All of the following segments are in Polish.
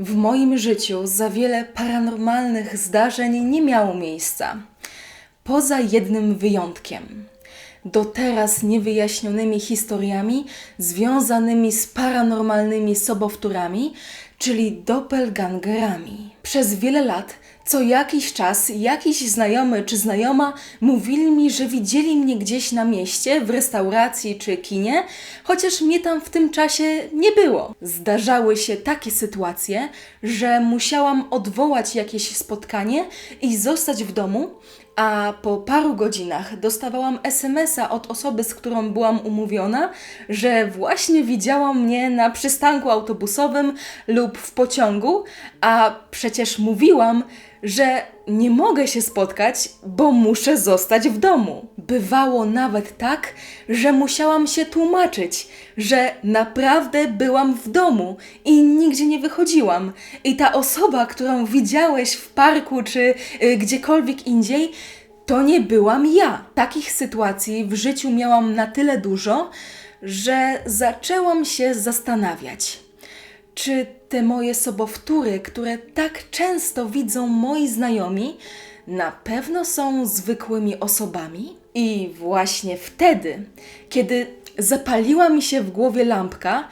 W moim życiu za wiele paranormalnych zdarzeń nie miało miejsca. Poza jednym wyjątkiem. Do teraz niewyjaśnionymi historiami związanymi z paranormalnymi sobowtórami, czyli doppelgangerami. Przez wiele lat, co jakiś czas, jakiś znajomy czy znajoma mówili mi, że widzieli mnie gdzieś na mieście, w restauracji czy kinie, chociaż mnie tam w tym czasie nie było. Zdarzały się takie sytuacje, że musiałam odwołać jakieś spotkanie i zostać w domu, a po paru godzinach dostawałam SMS-a od osoby, z którą byłam umówiona, że właśnie widziała mnie na przystanku autobusowym lub w pociągu, a przecież mówiłam, że nie mogę się spotkać, bo muszę zostać w domu. Bywało nawet tak, że musiałam się tłumaczyć, że naprawdę byłam w domu i nigdzie nie wychodziłam. I ta osoba, którą widziałeś w parku czy y, gdziekolwiek indziej, to nie byłam ja. Takich sytuacji w życiu miałam na tyle dużo, że zaczęłam się zastanawiać. Czy te moje sobowtóry, które tak często widzą moi znajomi, na pewno są zwykłymi osobami? I właśnie wtedy, kiedy zapaliła mi się w głowie lampka,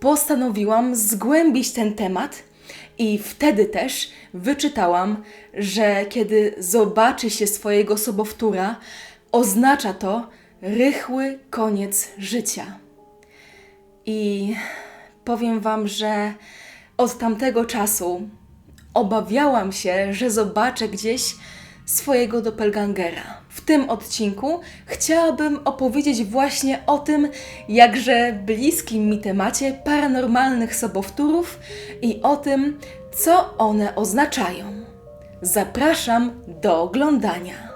postanowiłam zgłębić ten temat i wtedy też wyczytałam, że kiedy zobaczy się swojego sobowtóra, oznacza to rychły koniec życia. I powiem Wam, że od tamtego czasu obawiałam się, że zobaczę gdzieś swojego doppelgangera. W tym odcinku chciałabym opowiedzieć właśnie o tym, jakże bliskim mi temacie paranormalnych sobowtórów i o tym, co one oznaczają. Zapraszam do oglądania.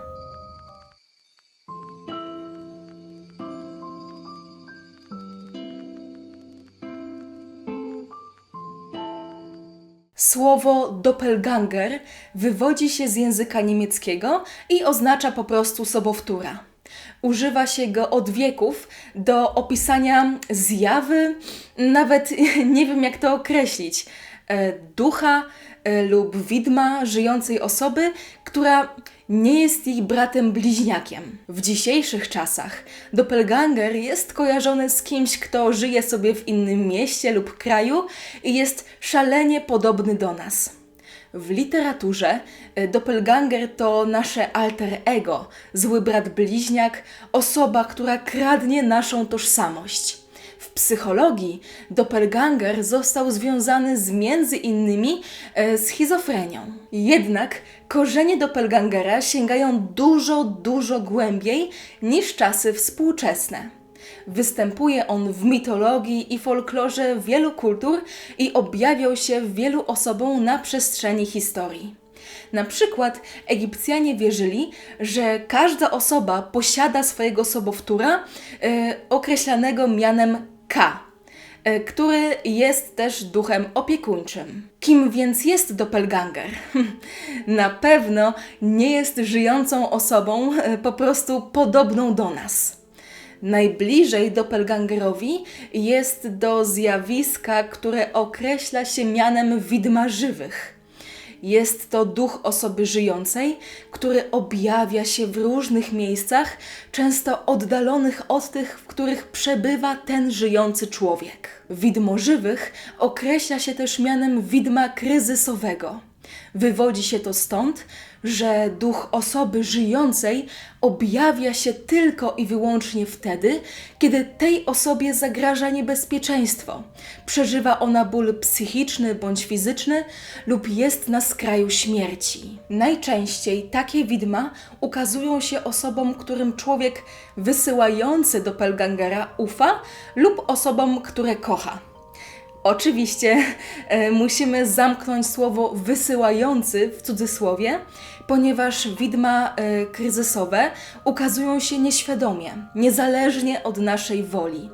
Słowo doppelganger wywodzi się z języka niemieckiego i oznacza po prostu sobowtóra. Używa się go od wieków do opisania zjawy, nawet nie wiem jak to określić, ducha e, lub widma żyjącej osoby, która nie jest jej bratem bliźniakiem. W dzisiejszych czasach doppelganger jest kojarzony z kimś, kto żyje sobie w innym mieście lub kraju i jest szalenie podobny do nas. W literaturze e, doppelganger to nasze alter ego, zły brat bliźniak, osoba, która kradnie naszą tożsamość. W psychologii doppelganger został związany z między innymi e, schizofrenią. Jednak korzenie doppelgangera sięgają dużo, dużo głębiej niż czasy współczesne. Występuje on w mitologii i folklorze wielu kultur i objawiał się wielu osobom na przestrzeni historii. Na przykład Egipcjanie wierzyli, że każda osoba posiada swojego sobowtóra e, określanego mianem K, e, który jest też duchem opiekuńczym. Kim więc jest doppelganger? Na pewno nie jest żyjącą osobą, e, po prostu podobną do nas. Najbliżej doppelgangerowi jest do zjawiska, które określa się mianem widma żywych. Jest to duch osoby żyjącej, który objawia się w różnych miejscach, często oddalonych od tych, w których przebywa ten żyjący człowiek. Widmo żywych określa się też mianem widma kryzysowego. Wywodzi się to stąd, że duch osoby żyjącej objawia się tylko i wyłącznie wtedy, kiedy tej osobie zagraża niebezpieczeństwo, przeżywa ona ból psychiczny bądź fizyczny lub jest na skraju śmierci. Najczęściej takie widma ukazują się osobom, którym człowiek wysyłający do Pelgangera ufa lub osobom, które kocha. Oczywiście e, musimy zamknąć słowo wysyłający w cudzysłowie, ponieważ widma e, kryzysowe ukazują się nieświadomie, niezależnie od naszej woli.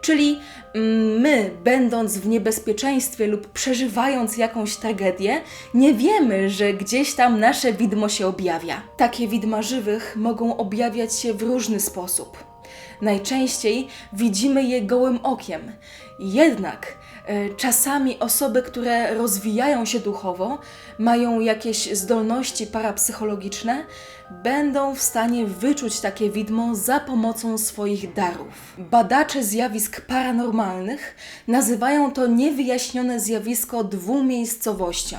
Czyli mm, my, będąc w niebezpieczeństwie lub przeżywając jakąś tragedię, nie wiemy, że gdzieś tam nasze widmo się objawia. Takie widma żywych mogą objawiać się w różny sposób Najczęściej widzimy je gołym okiem. Jednak e, czasami osoby, które rozwijają się duchowo, mają jakieś zdolności parapsychologiczne, będą w stanie wyczuć takie widmo za pomocą swoich darów. Badacze zjawisk paranormalnych nazywają to niewyjaśnione zjawisko dwumiejscowością.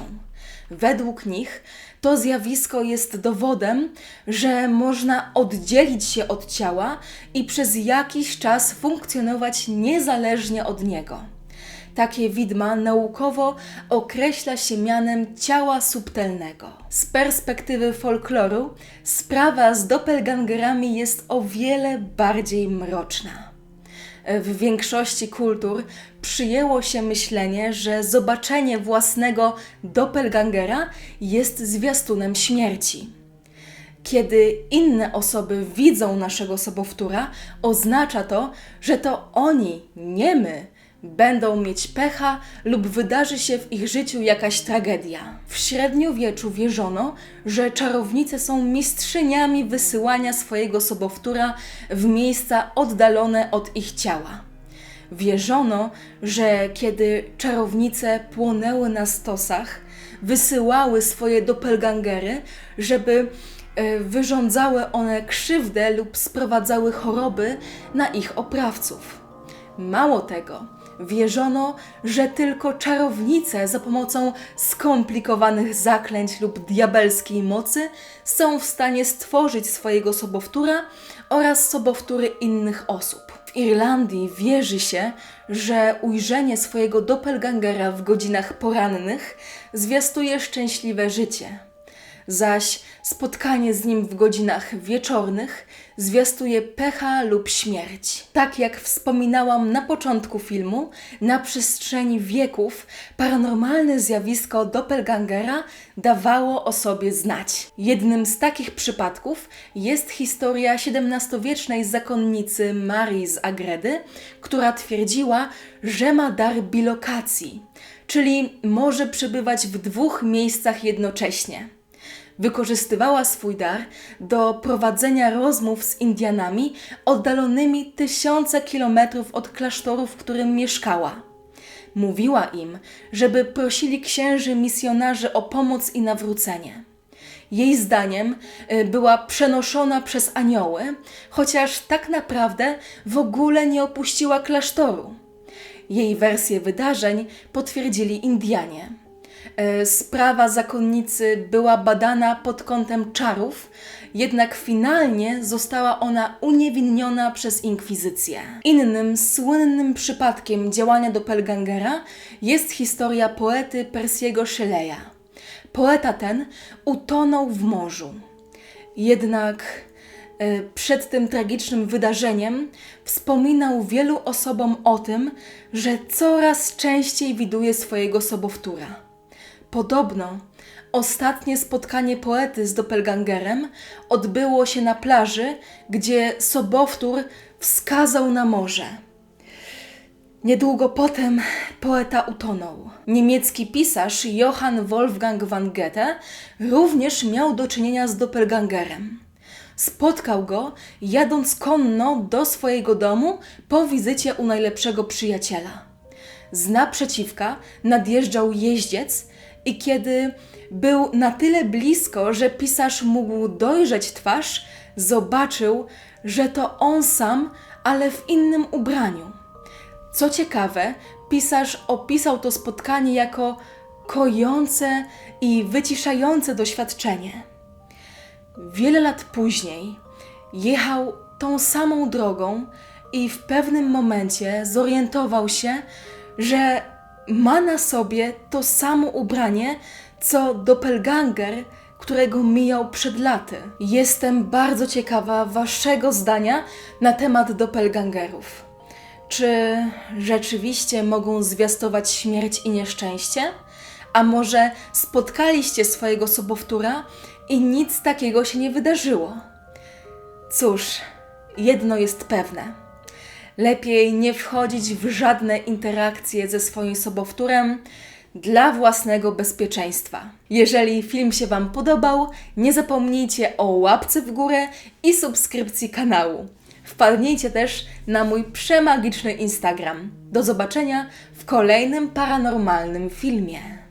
Według nich to zjawisko jest dowodem, że można oddzielić się od ciała i przez jakiś czas funkcjonować niezależnie od niego. Takie widma naukowo określa się mianem ciała subtelnego. Z perspektywy folkloru sprawa z doppelgangerami jest o wiele bardziej mroczna. W większości kultur przyjęło się myślenie, że zobaczenie własnego doppelgangera jest zwiastunem śmierci. Kiedy inne osoby widzą naszego sobowtóra, oznacza to, że to oni, nie my, będą mieć pecha lub wydarzy się w ich życiu jakaś tragedia. W średniowieczu wierzono, że czarownice są mistrzyniami wysyłania swojego sobowtóra w miejsca oddalone od ich ciała. Wierzono, że kiedy czarownice płonęły na stosach, wysyłały swoje doppelgangery, żeby e, wyrządzały one krzywdę lub sprowadzały choroby na ich oprawców. Mało tego, wierzono, że tylko czarownice za pomocą skomplikowanych zaklęć lub diabelskiej mocy są w stanie stworzyć swojego sobowtóra oraz sobowtóry innych osób. W Irlandii wierzy się, że ujrzenie swojego doppelgangera w godzinach porannych zwiastuje szczęśliwe życie zaś spotkanie z nim w godzinach wieczornych zwiastuje pecha lub śmierć. Tak jak wspominałam na początku filmu, na przestrzeni wieków paranormalne zjawisko doppelgangera dawało o sobie znać. Jednym z takich przypadków jest historia XVII-wiecznej zakonnicy Marii z Agredy, która twierdziła, że ma dar bilokacji, czyli może przebywać w dwóch miejscach jednocześnie wykorzystywała swój dar do prowadzenia rozmów z Indianami oddalonymi tysiące kilometrów od klasztoru, w którym mieszkała. Mówiła im, żeby prosili księży misjonarzy o pomoc i nawrócenie. Jej zdaniem y, była przenoszona przez anioły, chociaż tak naprawdę w ogóle nie opuściła klasztoru. Jej wersję wydarzeń potwierdzili Indianie. E, sprawa zakonnicy była badana pod kątem czarów, jednak finalnie została ona uniewinniona przez inkwizycję. Innym słynnym przypadkiem działania doppelgangera jest historia poety Persiego Shelley'a. Poeta ten utonął w morzu. Jednak e, przed tym tragicznym wydarzeniem wspominał wielu osobom o tym, że coraz częściej widuje swojego sobowtóra. Podobno ostatnie spotkanie poety z doppelgangerem odbyło się na plaży, gdzie sobowtór wskazał na morze. Niedługo potem poeta utonął. Niemiecki pisarz Johann Wolfgang van Goethe również miał do czynienia z doppelgangerem. Spotkał go jadąc konno do swojego domu po wizycie u najlepszego przyjaciela. Z naprzeciwka nadjeżdżał jeździec i kiedy był na tyle blisko, że pisarz mógł dojrzeć twarz, zobaczył, że to on sam, ale w innym ubraniu. Co ciekawe, pisarz opisał to spotkanie jako kojące i wyciszające doświadczenie. Wiele lat później jechał tą samą drogą i w pewnym momencie zorientował się, że ma na sobie to samo ubranie, co doppelganger, którego mijał przed laty. Jestem bardzo ciekawa Waszego zdania na temat doppelgangerów. Czy rzeczywiście mogą zwiastować śmierć i nieszczęście? A może spotkaliście swojego sobowtóra i nic takiego się nie wydarzyło? Cóż, jedno jest pewne lepiej nie wchodzić w żadne interakcje ze swoim sobowtórem dla własnego bezpieczeństwa. Jeżeli film się Wam podobał, nie zapomnijcie o łapce w górę i subskrypcji kanału. Wpadnijcie też na mój przemagiczny Instagram. Do zobaczenia w kolejnym paranormalnym filmie.